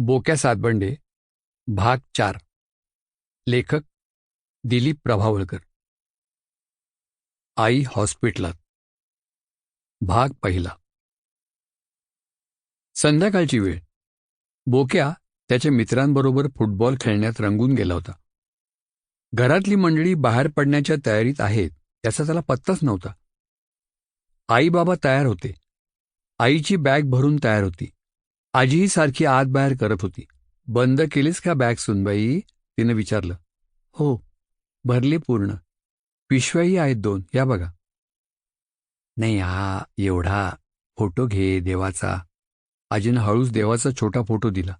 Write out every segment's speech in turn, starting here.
बोक्या सातबंडे. भाग चार. लेखक दिलीप प्रभावळकर. आई हॉस्पिटलात. भाग पहिला. संध्याकाळची वेळ. बोक्या त्याच्या मित्रांबरोबर फुटबॉल खेळण्यात रंगून गेला होता. घरातली मंडळी बाहेर पडण्याच्या तयारीत आहेत त्याचा त्याला पत्ताच नव्हता. आई बाबा तयार होते. आईची बॅग भरून तयार होती. आजीही सारखी आत बाहेर करत होती. बंद केलीस का बॅग सुनबाई? तिनं विचारलं. हो. भरली पूर्ण. पिशव्याही आहेत दोन. या बघा. नाही हा एवढा फोटो घे देवाचा. आजीनं हळूच देवाचा छोटा फोटो दिला.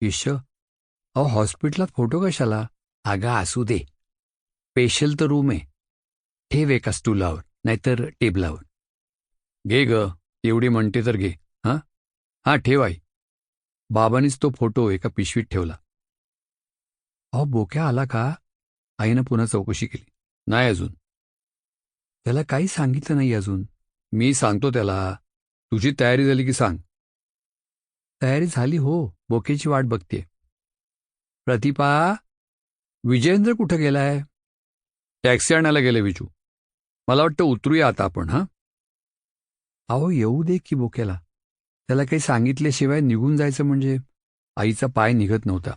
ईश अहो हॉस्पिटलात फोटो कशाला? अगा असू दे. स्पेशल तर रूम आहे. ठेव एका स्टूलावर नाहीतर टेबलावर. घे ग. एवढी म्हणते तर घे. हां? हां ठेव आई. बाबांनीच तो फोटो एका पिशवीत ठेवला. अहो बोक्या आला का? आईनं पुन्हा चौकशी केली. नाही अजून. त्याला काही सांगितलं नाही अजून. मी सांगतो त्याला. तुझी तयारी झाली की सांग. तयारी झाली हो. बोकेची वाट बघते प्रतिपा विजयेंद्र कुठं गेलाय? टॅक्सी आणायला गेले विजू. मला वाटतं उतरूया आता आपण हां? अहो येऊ दे की बोक्याला. त्याला काही सांगितल्याशिवाय निघून जायचं म्हणजे? आईचा पाय निघत नव्हता.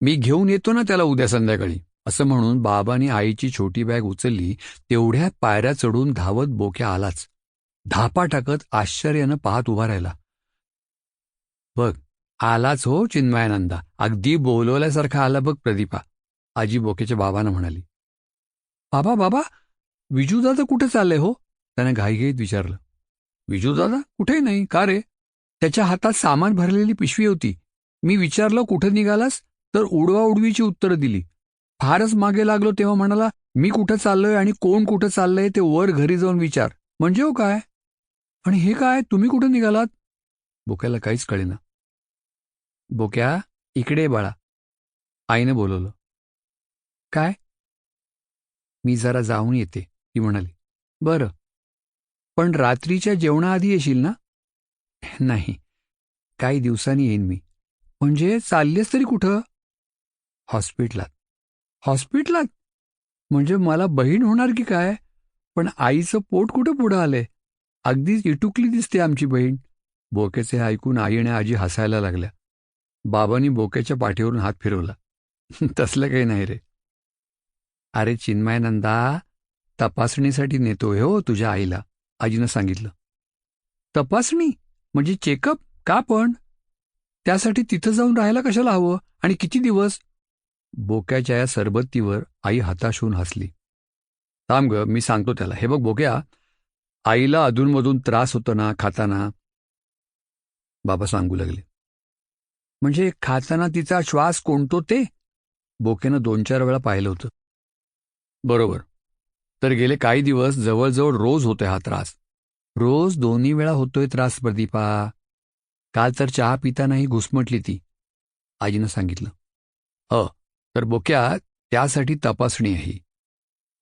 मी घेऊन येतो ना त्याला उद्या संध्याकाळी असं म्हणून बाबांनी आईची छोटी बॅग उचलली तेवढ्यात पायऱ्या चढून धावत बोक्या आलाच. धापा टाकत आश्चर्यानं पाहत उभा राहिला. बघ आलाच हो चिन्मयानंदा. अगदी बोलवल्यासारखा आला बघ प्रदीपा आजी बोक्याच्या बाबानं म्हणाली. बाबा बाबा विजूदादा कुठे चाललंय हो? त्याने घाईघाईत विचारलं. विजूदादा कुठे नाही? का रे? त्याच्या हातात सामान भरलेली पिशवी होती. मी विचारलं कुठं निघालास? तर उडवा उडवीची उत्तरं दिली. फारच मागे लागलो तेव्हा म्हणाला मी कुठं चाललोय आणि कोण कुठं चाललंय ते वर घरी जाऊन विचार. म्हणजे हो काय? आणि हे काय? तुम्ही कुठं निघालात? बोक्याला काहीच कळेना. बोक्या इकडे बाळा. आईने बोलवलं. काय? मी जरा जाऊन येते ती म्हणाली. बरं. पण रात्रीच्या जेवणाआधी येशील ना? नाही काही दिवसांनी येईन मी. म्हणजे चाललेस तरी कुठं? हॉस्पिटलात. हॉस्पिटलात? म्हणजे मला बहीण होणार की काय? पण आईचं पोट कुठं पुढं आलंय? अगदीच इटुकली दिसते आमची बहीण. बोकेचे ऐकून आई आणि आजी हसायला लागल्या. बाबांनी बोकेच्या पाठीवरून हात फिरवला. तसलं काही नाही रे. अरे चिन्मयानंदा तपासणीसाठी नेतोय हो तुझ्या आईला आजीनं सांगितलं. तपासणी? म्हणजे चेकअप? का पण? त्यासाठी तिथं जाऊन राहायला कशाला हवं? आणि किती दिवस? बोक्याच्या या सरबत्तीवर आई हताश होऊन हसली. थांब ग मी सांगतो त्याला. हे बघ बोक्या आईला अधूनमधून त्रास होतो ना खाताना. बाबा सांगू लागले. म्हणजे खाताना तिचा श्वास कोणतो ते? बोक्यानं दोन चार वेळा पाहिलं होतं. बरोबर. तर गेले काही दिवस जवळजवळ रोज होतोय हा त्रास. रोज दोन्ही वेळा होतोय त्रास प्रदीपा. काल तर चहा पितानाही घुसमटली ती आजीनं सांगितलं. अ तर बोक्या त्यासाठी तपासणी आहे.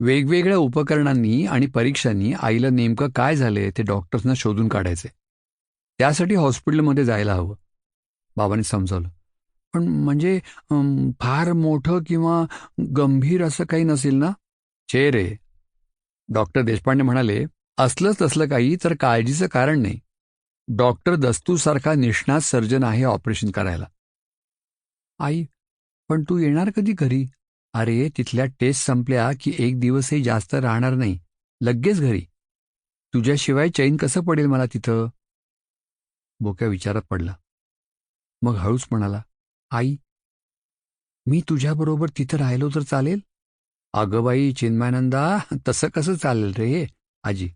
वेगवेगळ्या उपकरणांनी आणि परीक्षांनी आईला नेमकं काय झालंय ते डॉक्टर्सना शोधून काढायचंय. त्यासाठी हॉस्पिटलमध्ये जायला हवं बाबांनी समजावलं. पण म्हणजे फार मोठं किंवा गंभीर असं काही नसेल ना? छे रे. डॉक्टर देशपांडे म्हणाले असलंच तसलं काही तर काळजीचं कारण नाही. डॉक्टर दस्तूसारखा निष्णात सर्जन आहे ऑपरेशन करायला. आई पण तू येणार कधी घरी? अरे तिथल्या टेस्ट संपल्या की एक दिवसही जास्त राहणार नाही. लगेच घरी. तुझ्याशिवाय चैन कसं पडेल मला तिथं? बोक्या विचारात पडला. मग हळूच म्हणाला आई मी तुझ्याबरोबर तिथं राहिलो तर चालेल? अगं बाई चिन्मयानंदा तसं कसं चालेल रे आजी?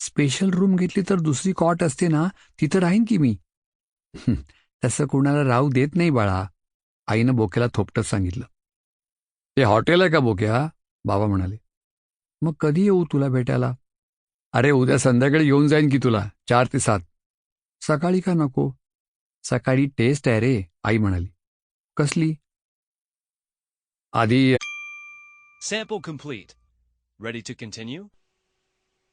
स्पेशल रूम घेतली तर दुसरी कॉट असते ना तिथं राहीन की मी? तसं कोणाला राहू देत नाही बाळा. आईनं बोक्याला थोपटत सांगितलं. ते हॉटेल आहे का बोक्या? बाबा म्हणाले. मग कधी येऊ तुला भेटायला? अरे उद्या संध्याकाळी येऊन जाईन की तुला चार ते सात. सकाळी का नको? सकाळी टेस्ट आहे रे आई म्हणाली. कसली? आधी sample complete. Ready to continue